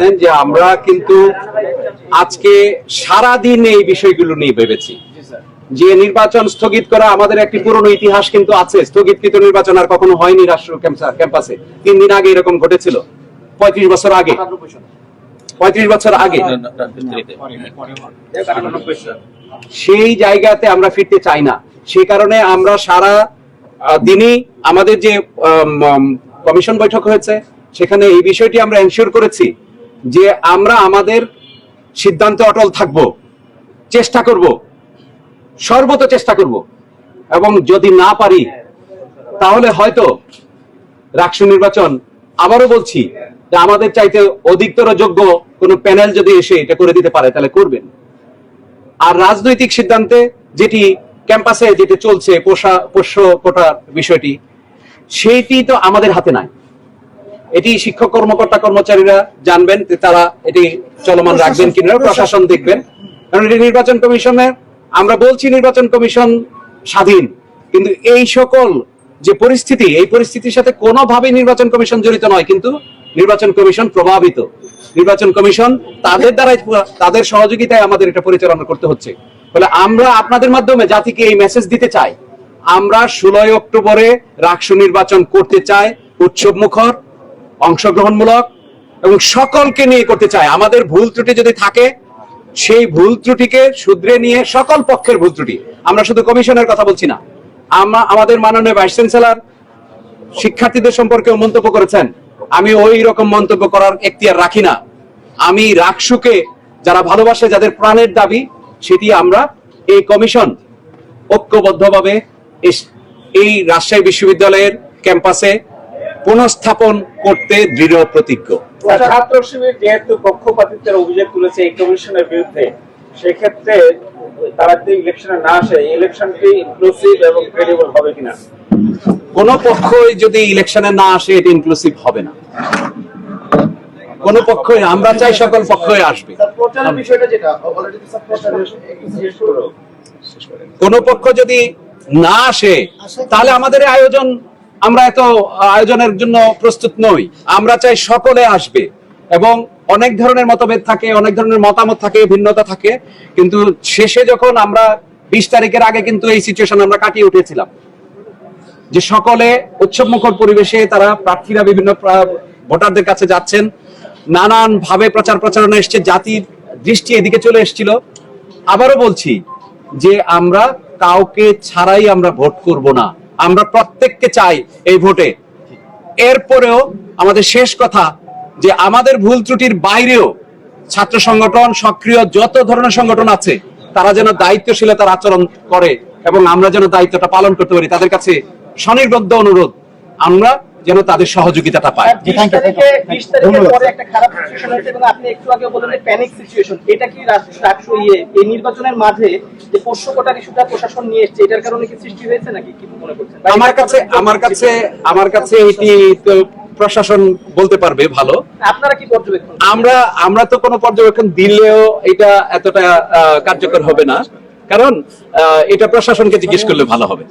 জানেন যে আমরা কিন্তু আজকে সারা দিন এই বিষয়গুলো নিয়ে ভেবেছি। যে নির্বাচন স্থগিত করা আমাদের একটি পুরনো ইতিহাস কিন্তু আছে। স্থগিতকৃত নির্বাচন আর কখনো হয়নি রাষ্ট্র ক্যাম্পাসে। তিন দিন আগে এরকম ঘটেছিল। পঁয়ত্রিশ বছর আগে। পঁয়ত্রিশ বছর আগে। সেই জায়গাতে আমরা ফিরতে চাই না। সেই কারণে আমরা সারা দিনই আমাদের যে কমিশন বৈঠক হয়েছে সেখানে এই বিষয়টি আমরা এনশিওর করেছি। যে আমরা আমাদের সিদ্ধান্তে অটল থাকব, চেষ্টা করব, সর্বত চেষ্টা করব। এবং যদি না পারি, তাহলে হয়তো রাষ্ট্র নির্বাচন আবারও বলছি যে আমাদের চাইতে অধিকতর যোগ্য কোনো প্যানেল যদি এসে এটা করে দিতে পারে, তাহলে করবেন। আর রাজনৈতিক সিদ্ধান্তে যেটি ক্যাম্পাসে যেটি চলছে পোষা পোষ্য কোটার বিষয়টি, সেইটি তো আমাদের হাতে নাই। এটি শিক্ষক কর্মকর্তা কর্মচারীরা জানবেন তারা এটি চলমান রাখবেন কিনা প্রশাসন দেখবেন। কারণ এটি নির্বাচন কমিশনের আমরা বলছি নির্বাচন কমিশন স্বাধীন কিন্তু এই সকল যে পরিস্থিতি এই পরিস্থিতির সাথে কোনোভাবেই নির্বাচন কমিশন জড়িত নয় কিন্তু নির্বাচন কমিশন প্রভাবিত। নির্বাচন কমিশন তাদের দ্বারাই তাদের সহযোগিতায় আমাদের এটা পরিচালনা করতে হচ্ছে। ফলে আমরা আপনাদের মাধ্যমে জাতিকে এই মেসেজ দিতে চাই। আমরা ষোলোই অক্টোবরে রাষ্ট্র নির্বাচন করতে চাই উৎসব মুখর অংশগ্রহণমূলক এবং সকলকে নিয়ে করতে চাই আমাদের ভুল ত্রুটি যদি থাকে, সেই ভুল ত্রুটিকে শুধরে নিয়ে সকল পক্ষের ভুল ত্রুটি। আমরা শুধু কমিশনের কথা বলছি না। আমরা আমাদের মাননীয় ভাইস চ্যান্সেলর শিক্ষার্থীদের সম্পর্কে মন্তব্য করেছেন। আমি ওই রকম মন্তব্য করার এখতিয়ার রাখি না। আমি রাকসুকে যারা ভালোবাসে, যাদের প্রাণের দাবি, সেটি আমরা এই কমিশন ঐক্যবদ্ধভাবে এই রাজশাহী বিশ্ববিদ্যালয়ের ক্যাম্পাসে পুনঃস্থাপন করতে দৃঢ় প্রতিজ্ঞ। ছাত্র শিবির যেহেতু পক্ষপাতিত্বের অভিযোগ তুলেছে এই কমিশনের বিরুদ্ধে সেক্ষেত্রে তারা যদি ইলেকশনে না আসে ইলেকশনটি ইনক্লুসিভ এবং ক্রেডিবল হবে কিনা? কোন পক্ষই যদি ইলেকশনে না আসে এটি ইনক্লুসিভ হবে না। কোন পক্ষই আমরা চাই সকল পক্ষই আসবে। প্রচারের বিষয়টা যেটা অলরেডি স্যার প্রচারের একটু জিজ্ঞেস করো। কোন পক্ষ যদি না আসে তাহলে আমাদের আয়োজন আমরা এত আয়োজনের জন্য প্রস্তুত নই। আমরা চাই সকলে আসবে এবং অনেক ধরনের মতভেদ থাকে, অনেক ধরনের মতামত থাকে, ভিন্নতা থাকে। কিন্তু শেষে যখন আমরা বিশ তারিখের আগে কিন্তু এই সিচুয়েশন আমরা কাটিয়ে উঠেছিলাম। যে সকলে উৎসব মুখর পরিবেশে তারা প্রার্থীরা বিভিন্ন ভোটারদের কাছে যাচ্ছেন। নানান ভাবে প্রচার প্রচারণা এসছে, জাতির দৃষ্টি এদিকে চলে এসেছিল। আবারও বলছি যে আমরা কাউকে ছাড়াই আমরা ভোট করব না। আমরা প্রত্যেককে চাই এই ভোটে। এরপরেও আমাদের শেষ কথা যে আমাদের ভুল ত্রুটির বাইরেও ছাত্র সংগঠন সক্রিয় যত ধরনের সংগঠন আছে, তারা যেন দায়িত্বশীলতার আচরণ করে এবং আমরা যেন দায়িত্বটা পালন করতে পারি, তাদের কাছে স্বনির্বদ্ধ অনুরোধ, আমরা যেন তাদের সহযোগিতাটা পাই বিশ তারিখে বিশ তারিখের পরে একটা খারাপ সিচুয়েশন হয়েছে এবং আপনি একটু আগে বললেন প্যানিক সিচুয়েশন এটা কি রাষ্ট্র রাষ্ট্র ইয়ে এই নির্বাচনের মাঝে যে পোষ্য কোটার ইস্যুটা প্রশাসন নিয়ে এসছে এটার কারণে কি সৃষ্টি হয়েছে নাকি? কি মনে করছেন? আমার কাছে আমার কাছে আমার কাছে এটি তো প্রশাসন বলতে পারবে ভালো। আপনারা কি পর্যবেক্ষণ আমরা আমরা তো কোনো পর্যবেক্ষণ দিলেও এটা এতটা কার্যকর হবে না। কারণ আহ, এটা প্রশাসনকে জিজ্ঞেস করলে ভালো হবে।